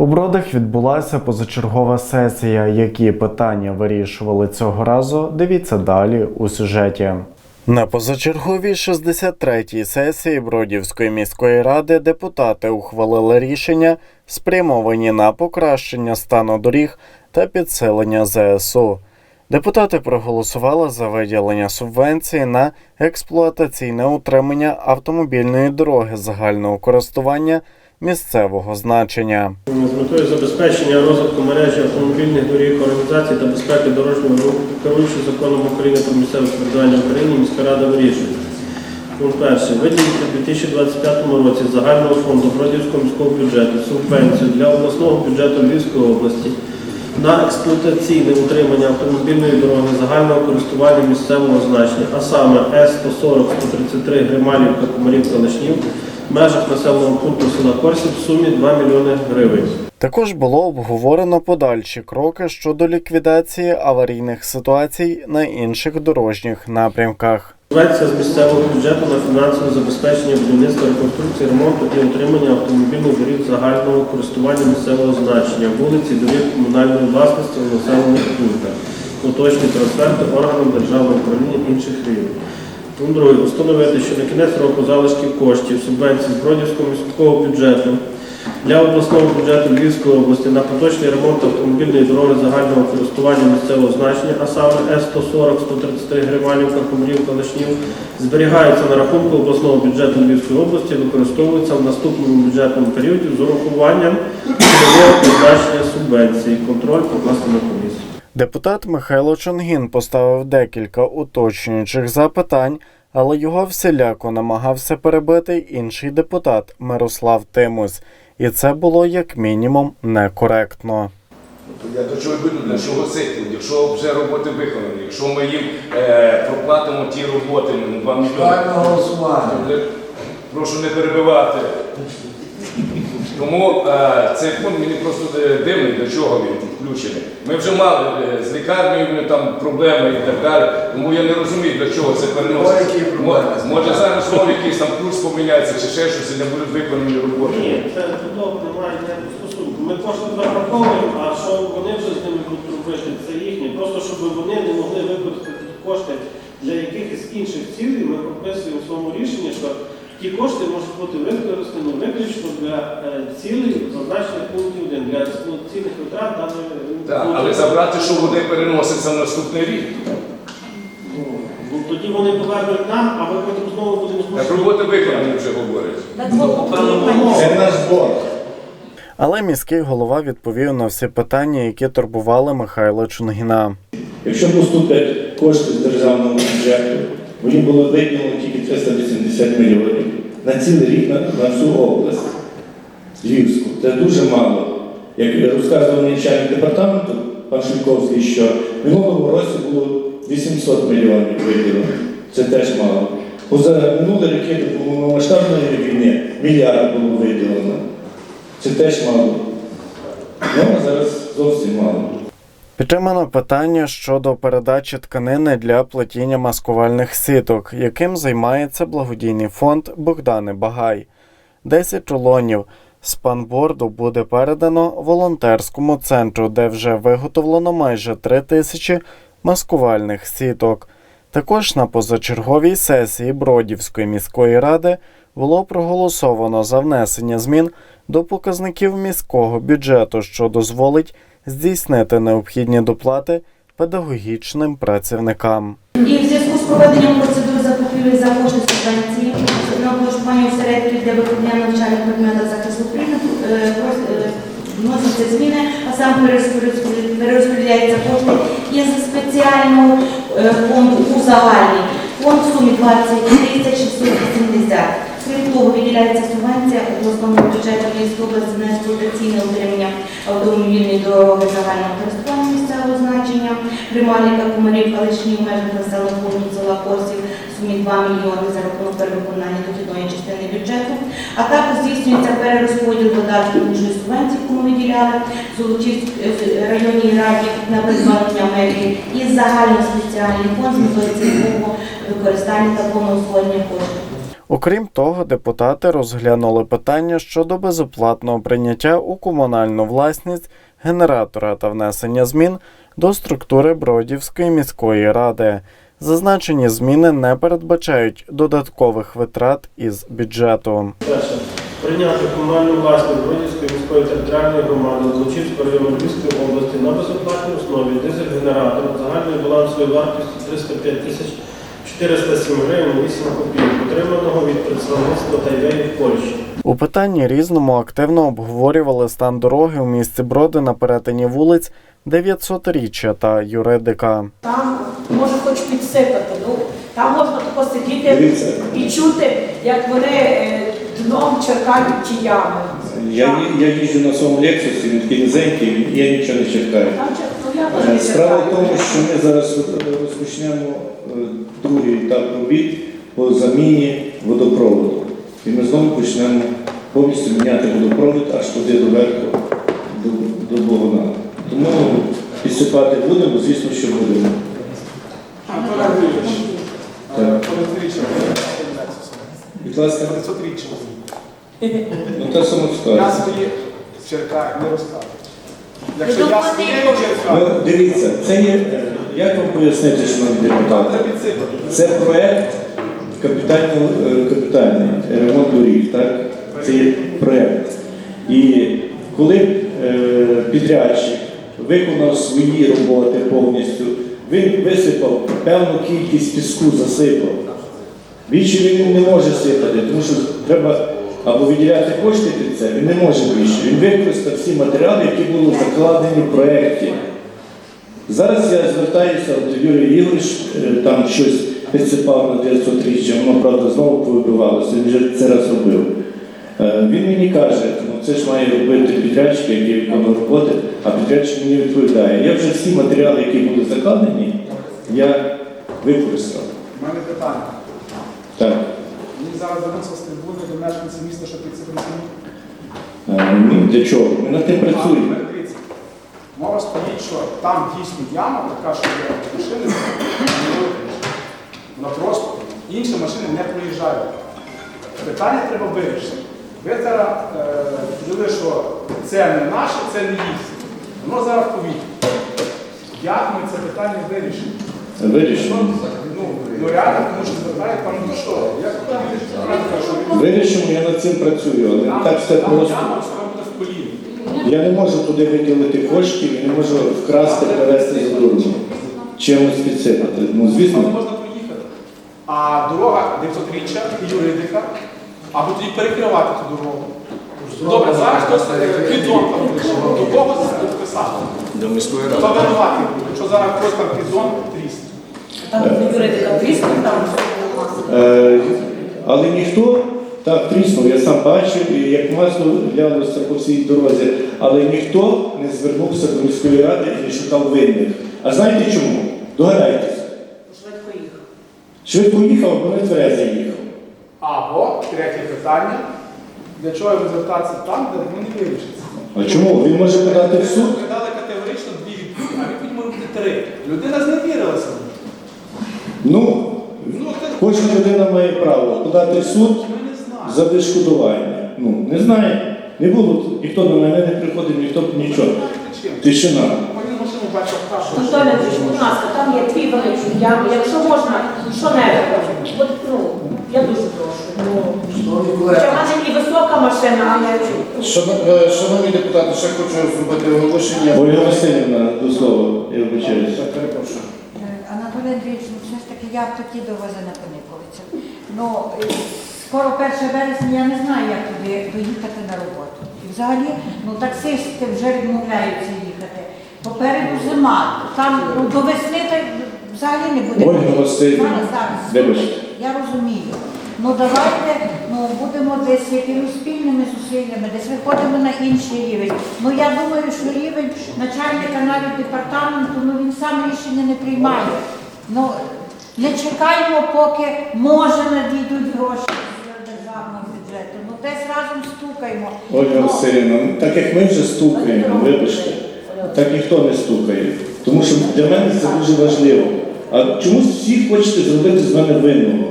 У Бродах відбулася позачергова сесія. Які питання вирішували цього разу? Дивіться далі у сюжеті. На позачерговій 63-й сесії Бродівської міської ради депутати ухвалили рішення, спрямовані на покращення стану доріг та підсилення ЗСУ. Депутати проголосували за виділення субвенції на експлуатаційне утримання автомобільної дороги загального користування місцевого значення. З метою забезпечення розвитку мережі автомобільних доріг, організації та безпеки дорожнього руху, керуючи законом України про місцеве самоврядування в Україні, міська рада вирішує. Пункт перший. Виділити в 2025 році з загального фонду Бродівського міського бюджету субвенцію для обласного бюджету Львівської області на експлуатаційне утримання автомобільної дороги загального користування місцевого значення, а саме С-140-133 Грималівка, Комарівка, Лишнів, межах населеного пункту села Корсів в сумі 2 мільйони гривень. Також було обговорено подальші кроки щодо ліквідації аварійних ситуацій на інших дорожніх напрямках. Субвенція з місцевого бюджету на фінансове забезпечення будівництва, реконструкції, ремонту і утримання автомобільних доріг загального користування місцевого значення, вулиці, доріг комунальної власності у населених пунктах, уточні трансферти органам державного управління інших рівнів. Пункт другий. Установити, що на кінець року залишки коштів субвенцій з Бродівського міського бюджету для обласного бюджету Львівської області на поточний ремонт автомобільної дороги загального користування місцевого значення, а саме С-140-133 Грималівка, Комрівка, Лишнів, зберігаються на рахунку обласного бюджету Львівської області, використовуються в наступному бюджетному періоді з урахуванням призначення субвенції. Контроль покласти на комісію. Депутат Михайло Чонгін поставив декілька уточнюючих запитань, але його всіляко намагався перебити інший депутат Мирослав Тимус, і це було як мінімум некоректно. Я до чого веду, для чого сити, якщо вже роботи виконані, якщо ми їм е, проплатимо ті роботи, ну, 2 мільйони. Голосування. Прошу не перебивати. Тому е, цей пункт мені просто е, дивний, для чого він включений. Ми вже мали е, з лікарнею там проблеми і так далі. Тому я не розумію, для чого це переноситься. Які проблеми. Може зараз знову якийсь там курс поміняється чи ще щось і не будуть виконані роботи. Ні, це чудово, немає ніякого стосунку. Ми кошти зараховуємо, а що вони вже з ними будуть робити, це їхнє. Просто щоб вони не могли використати кошти для якихось інших цілей, ми прописуємо в своєму рішенні, що Ті кошти можуть бути використані виключно для е, цілей, зазначених пунктів 1, для цілих витрат даної. Так, але забрати, що вони переносяться на наступний рік. Ну, тоді вони повернуть нам, а ми потім знову будемо е, Так роботи виконані вже говорять. Це наш борг. Але міський голова відповів на всі питання, які турбували Михайла Чунгіна. Якщо поступлять кошти з державного бюджету, вони були виділені 480 мільйонів на цілий рік на, на всю область Львівську. Це дуже мало. Як розказував начальник департаменту пан Шульковський, що в минулому році було 800 мільйонів виділено. Це теж мало. Поза минулі роки до повномасштабної війни мільярд було виділено. Це теж мало. Ну, а зараз зовсім мало. Підтримано питання щодо передачі тканини для плетіння маскувальних сіток, яким займається благодійний фонд Богдани Багай. 10 рулонів з панборду буде передано волонтерському центру, де вже виготовлено майже 3 тисячі маскувальних сіток. Також на позачерговій сесії Бродівської міської ради було проголосовано за внесення змін до показників міського бюджету, що дозволить здійснити необхідні доплати педагогічним працівникам. І в зв'язку з проведенням процедури закупівлі за кошти субвенції на облаштування осередків для виконання навчальних предметів захисту України е, е, вносяться зміни, а сам перерозподіляються кошти із спеціального е, фонду у загальний фонд в сумі 20 тисяч 680. Крім того, виділяється субвенція обласному бюджету Львівської області на експлуатаційне утримання автомобільної дороги загального користування місцевого значення, Примарівка, Комарівка, Лишні в межах населеного пункту села Косів сумі 2 мільйони за рахунок перевиконання дохідної частини бюджету. А також здійснюється перерозподіл додатків іншої субвенції, яку ми виділяли в Золочівській районній раді на придбання меблі і загальний спеціальний фонд з метою цільового використання та повного освоєння коштів. Окрім того, депутати розглянули питання щодо безоплатного прийняття у комунальну власність генератора та внесення змін до структури Бродівської міської ради. Зазначені зміни не передбачають додаткових витрат із бюджету. Прийняти комунальну власність Бродівської міської територіальної громади Злочівського району Львівської області на безоплатній основі дизель-генератор загальною балансовою вартістю 305 тисяч 407 гривень 8 копійок, отриманого від представництва Тайвеї в Польщі. У питанні різному активно обговорювали стан дороги у місті Броди на перетині вулиць 900-річчя та юридика. Там може хоч підсипати. Ну там можна тако сидіти і чути, як вони е, дном черкають ті ями. Я, я їжджу на своєму лексусі, він такий низенький, я нічого не чекаю. Е, Справа в тому, що ми зараз е, розпочнемо е, другий етап робіт по заміні водопроводу. І ми знову почнемо повністю міняти водопровід аж туди до верху, до, до Богона. Тому підсипати будемо, звісно, що будемо. Так. Будь ласка, ну та само Я скаже. свої черкаю, не розказую. Якщо Ну, я свої можуть. Ну, дивіться, це є, як вам пояснити, шановні депутати? треба підсипати. Це проект капітальний, е, капітальний ремонт доріг, так? Це є проект. І коли е, підрядчик виконав свої роботи повністю, він висипав певну кількість піску, засипав. Більше він не може сипати, тому що треба або виділяти кошти під це, він не може більше. Він використав всі матеріали, які були закладені в проєкті. Зараз я звертаюся, от Юрій Ігорович е, там щось підсипав на 900 річчя, воно, правда, знову повибивалося, він вже це раз робив. Е, Він мені каже, ну це ж має робити підрядчик, який виконує роботи, а підрядчик мені відповідає. Я вже всі матеріали, які були закладені, я використав. У мене питання. Зараз звернувся з трибуни до мешканців міста, що підсипати. Е, ну, Для чого? Ми над тим працюємо. Мова стоїть, що там дійсно яма, така, що є машини, вона просто інші машини не проїжджають. Питання треба вирішити. Ви зараз е, що це не наше, це не їхнє. Воно зараз в повітрі. Як ми це питання вирішимо? Вирішимо. Ну, ну реально, тому що звертають там, ну що, як там Вирішимо, я над цим працюю, але не так все просто. Я не можу туди виділити коштів і не можу вкрасти, перевезти за дурно. Чимось підсипати. Ну, Але можна проїхати. А дорога 900-річчя, юридика, або тоді перекривати ту дорогу. Добре, зараз хтось е, підзон там прийшов. До кого це вписати? До міської Хто винуватий буде? Якщо зараз хтось там підзон тріс. Там юридика тріснув, там е, але ніхто так тріснув, я сам бачив, і як масло лялося по всій дорозі, але ніхто не звернувся до міської ради і не шукав винних. А знаєте чому? Догадайтеся. швидко їхав. Швидко їхав, бо не тверезий їхав. Або третє питання. Для чого йому звертатися там, де воно не вирішиться? А чому? Він може подати в суд. Ми дали категорично дві відповіді, а відповідь може бути три. Людина зневірилася. Ну, кожна людина має право подати в суд. за відшкодування. Ну, не знаю. Не було, ніхто до мене не приходив, ніхто нічого. Тишина. Антоне, будь ласка, там є великий ями. Якщо можна, що не От, ну, я дуже прошу. Ну, Шановні хоча в мене і висока машина, але шано- е, шановні депутати, ще хочу зробити оголошення. Ольга Васильівна, до слова, я вибачаюся. Так, перепрошую. Анатолій Андрійович, ну все ж таки я такі дорозі на Кониковицях. Ну, е, скоро 1 вересня, я не знаю, як туди доїхати на роботу. І взагалі, ну таксисти вже відмовляються їхати. Попереду зима, там ну, до весни так взагалі не буде. Ольга Васильівна, Зараз, зараз, вибачте. я розумію. Ну давайте ну, будемо десь якимись спільними зусиллями, десь виходимо на інший рівень. Ну я думаю, що рівень начальника навіть департаменту, ну він сам рішення не приймає. Ну не чекаємо, поки може надійдуть гроші з державного бюджету. Ну десь разом стукаємо. Ольга Ну, Васильівна, ну, так як ми вже стукаємо, вибачте, так ніхто не стукає. Тому що для мене це дуже важливо. А чомусь всі хочете зробити з мене винного.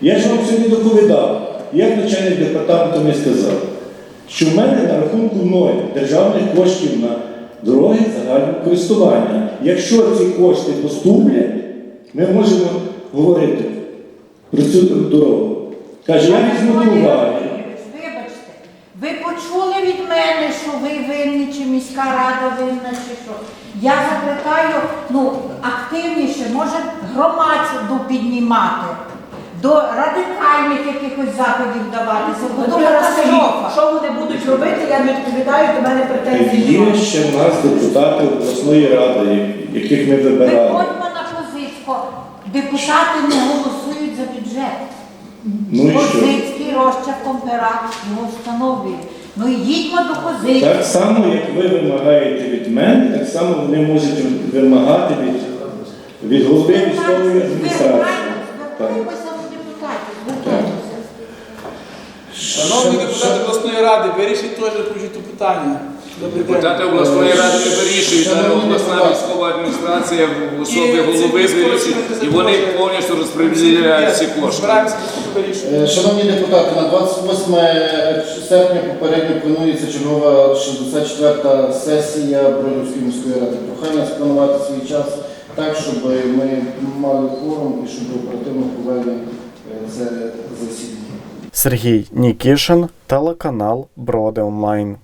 Я ж вам сьогодні доповідав. Як начальник департаменту мені сказав, що в мене на рахунку мною державних коштів на дороги загального користування. Якщо ці кошти поступлять, ми можемо говорити про цю дорогу. Каже, я візьму до уваги. Вибачте, ви почули від мене, що ви винні, чи міська рада винна, чи що. Я закликаю ну, активніше, може громадську піднімати, до радикальних якихось заходів даватися, бо то катастрофа. що вони будуть робити, я не відповідаю, до мене претензій Є ще в нас депутати обласної ради, яких ми вибирали. Депутати не голосують за бюджет. Ну і що? Козицький розчав Комперак його встановлює. Ну їдьмо до Козицького. Так само, як ви вимагаєте від мене, так само вони можуть вимагати від, від голови військової адміністрації. Так. Звертаємося до депутатів, звертаємося. Шановні депутати обласної ради, вирішіть теж почути питання. Депутати обласної ради не вирішують, а Шановні обласна військова адміністрація в особі голови вирішують, і вони повністю розподіляють ці кошти. Е, Шановні депутати, на 28 серпня попередньо планується чергова 64-та сесія Бронівської міської ради. Прохання спланувати свій час так, щоб ми мали форум і щоб оперативно провели е, це засідання. Сергій Нікішин, телеканал Броди Онлайн.